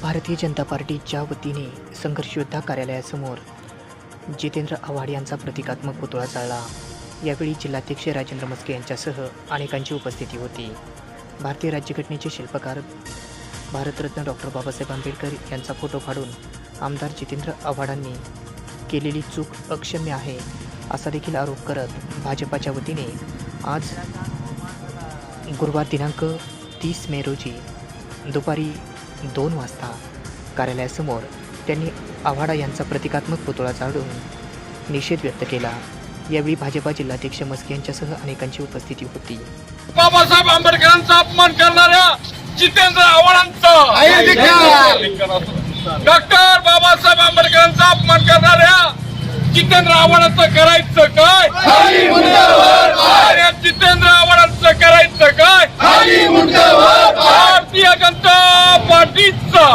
भारतीय जनता पार्टीच्या वतीने संघर्षयोद्धा कार्यालयासमोर जितेंद्र आव्हाड यांचा प्रतिकात्मक पुतळा जाळला यावेळी जिल्हाध्यक्ष राजेंद्र मस्के यांच्यासह अनेकांची उपस्थिती होती. भारतीय राज्यघटनेचे शिल्पकार भारतरत्न डॉक्टर बाबासाहेब आंबेडकर यांचा फोटो फाडून आमदार जितेंद्र आव्हाडांनी केलेली चूक अक्षम्य आहे असा देखील आरोप करत भाजपाच्या वतीने आज गुरुवार दिनांक तीस मे रोजी दुपारी दोन वाजता कार्यालयासमोर त्यांनी आव्हाडा यांचा प्रतिकात्मक पुतळा चालून निषेध व्यक्त केला. यावेळी भाजपा जिल्हाध्यक्ष मस्के यांच्यासह अनेकांची उपस्थिती होती. बाबासाहेब आंबेडकरांचा अपमान करणाऱ्या जितेंद्र आव्हाडांचा डॉक्टर बाबासाहेब आंबेडकरांचा अपमान करणाऱ्या जितेंद्र आव्हाडांचं करायचं काय? जितेंद्र आव्हाडांचं करायचं काय? भारतीय जनता पार्टीचा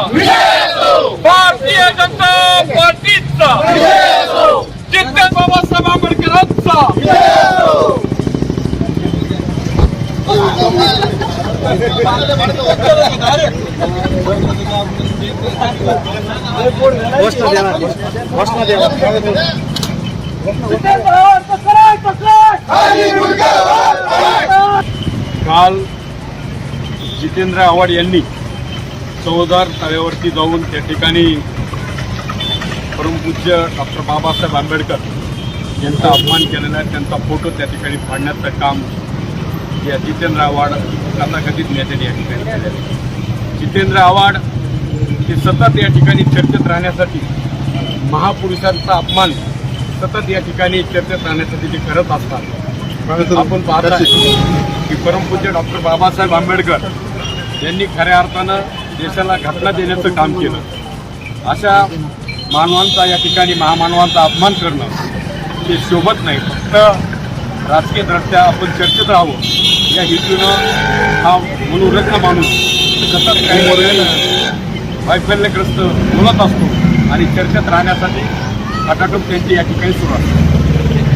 भारतीय जनता पार्टीचा जितेंद्र बाबासाहेब आंबेडकरांचा काल जितेंद्र आव्हाड यांनी चौदार तळ्यावरती जाऊन त्या ठिकाणी परमपूज्य डॉक्टर बाबासाहेब आंबेडकर यांचा अपमान केलेला आहे. त्यांचा फोटो त्या ठिकाणी फाडण्याचं काम या जितेंद्र आव्हाड तथाकथित नेत्यांनी या ठिकाणी केलेलं आहे. जितेंद्र आव्हाड हे सतत या ठिकाणी चर्चेत राहण्यासाठी महापुरुषांचा अपमान सतत या ठिकाणी चर्चेत राहण्यासाठी ते करत असतात. आपण पाहता की परमपूज्य डॉक्टर बाबासाहेब आंबेडकर यांनी खऱ्या अर्थानं देशाला घटना देण्याचं काम केलं. अशा मानवांचा या ठिकाणी महामानवांचा अपमान करणं हे शोभत नाही. फक्त राजकीय दृष्ट्या आपण चर्चेत राहावं. या हेतूनं हा मनोरत्न माणूस सतत काही वैफल्यग्रस्त बोलत असतो आणि चर्चेत राहण्यासाठी खटाटोप त्यांची या ठिकाणी सुरू असते.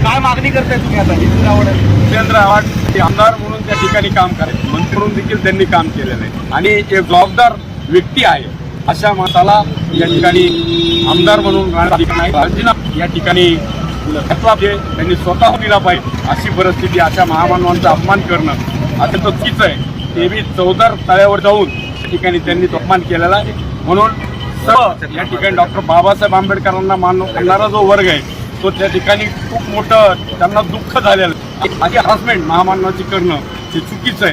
काय मागणी करताय तुम्ही आता? जितेंद्र आव्हाड जितेंद्र आव्हाड हे आमदार म्हणून त्या ठिकाणी काम करायचे. मंत्री म्हणून देखील त्यांनी काम केलेलं आहे. आणि एक जबाबदार व्यक्ती आहे अशा माणसाला या ठिकाणी आमदार म्हणून राहणार या ठिकाणी घेतला पाहिजे. त्यांनी स्वतः दिला पाहिजे. अशी परिस्थिती अशा महामानवांचा अपमान करणं आता चुकीचं आहे. ते बी चौदार तळ्यावर जाऊन त्या ठिकाणी त्यांनी तो अपमान केलेला आहे. म्हणून सर्व या ठिकाणी डॉक्टर बाबासाहेब आंबेडकरांना मान करणारा जो वर्ग आहे तो त्या ठिकाणी खूप मोठं त्यांना दुःख झालेलं आहे. अशी हरासमेंट महामानवाची करणं हे चुकीचं आहे.